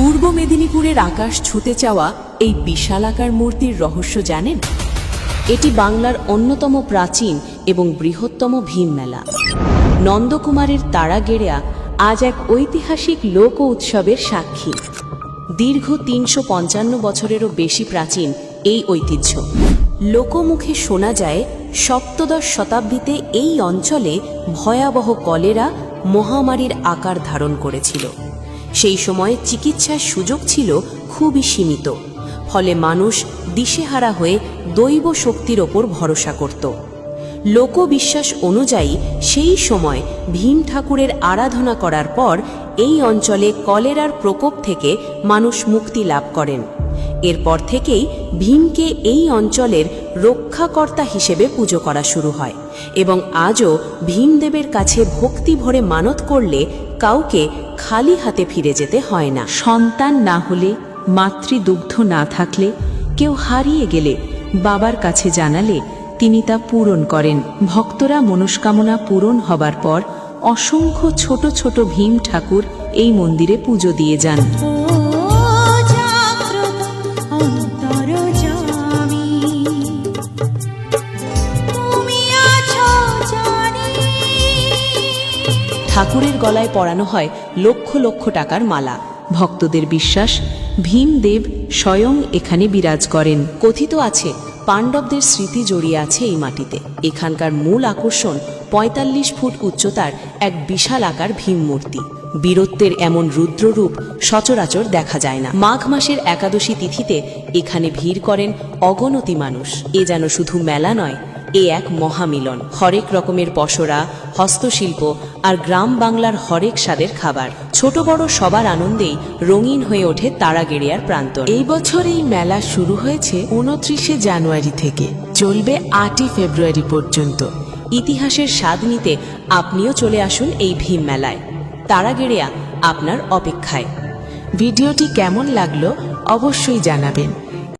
পূর্ব মেদিনীপুরের আকাশ ছুতে চাওয়া এই বিশালাকার মূর্তির রহস্য জানেন? এটি বাংলার অন্যতম প্রাচীন এবং বৃহত্তম ভীম মেলা। নন্দকুমারের তারাগেড়া আজ এক ঐতিহাসিক লোক উৎসবের সাক্ষী। দীর্ঘ তিনশো পঞ্চান্ন বছরেরও বেশি প্রাচীন এই ঐতিহ্য। লোকমুখে শোনা যায়, সপ্তদশ শতাব্দীতে এই অঞ্চলে ভয়াবহ কলেরা মহামারীর আকার ধারণ করেছিল। সেই সময়ে চিকিৎসার সুযোগ ছিল খুবই সীমিত, ফলে মানুষ দিশেহারা হয়ে দৈব শক্তির ওপর ভরসা করত। লোকবিশ্বাস অনুযায়ী সেই সময় ভীম ঠাকুরের আরাধনা করার পর এই অঞ্চলে কলেরার প্রকোপ থেকে মানুষ মুক্তি লাভ করেন। এরপর থেকেই ভীমকে এই অঞ্চলের রক্ষাকর্তা হিসেবে পুজো করা শুরু হয় এবং আজও ভীমদেবের কাছে ভক্তি ভরে মানত করলে কাউকে খালি হাতে ফিরে যেতে হয় না। সন্তান না হলে, মাতৃদুগ্ধ না থাকলে, কেউ হারিয়ে গেলে, বাবার কাছে জানালে তিনি তা পূরণ করেন। ভক্তরা মনস্কামনা পূরণ হবার পর অসংখ্য ছোট ছোট ভীম ঠাকুর এই মন্দিরে পুজো দিয়ে যান। ঠাকুরের গলায় পরানো হয় লক্ষ লক্ষ টাকার মালা। ভক্তদের বিশ্বাস ভীমদেব স্বয়ং এখানে বিরাজ করেন। কথিত আছে, পাণ্ডবদের স্মৃতি জড়িয়ে আছে এই মাটিতে। এখানকার মূল আকর্ষণ ৪৫ ফুট উচ্চতার এক বিশাল আকার ভীম মূর্তি। বীরত্বের এমন রুদ্ররূপ সচরাচর দেখা যায় না। মাঘ মাসের একাদশী তিথিতে এখানে ভিড় করেন অগণতি মানুষ। এ যেন শুধু মেলা নয় এ এক মহামিলন, হরেক রকমের পসরা, হস্তশিল্প আর গ্রাম বাংলার হরেক স্বাদের খাবার। ছোট বড় সবার আনন্দেই রঙিন হয়ে ওঠে তারাগেড়িয়ার প্রান্ত এই বছর এই মেলা শুরু হয়েছে উনত্রিশে জানুয়ারি থেকে। চলবে আটই ফেব্রুয়ারি পর্যন্ত। ইতিহাসের স্বাদ নিতে আপনিও চলে আসুন এই ভীম মেলায়। তারাগেড়িয়া, আপনার অপেক্ষায়। ভিডিওটি কেমন লাগল অবশ্যই জানাবেন।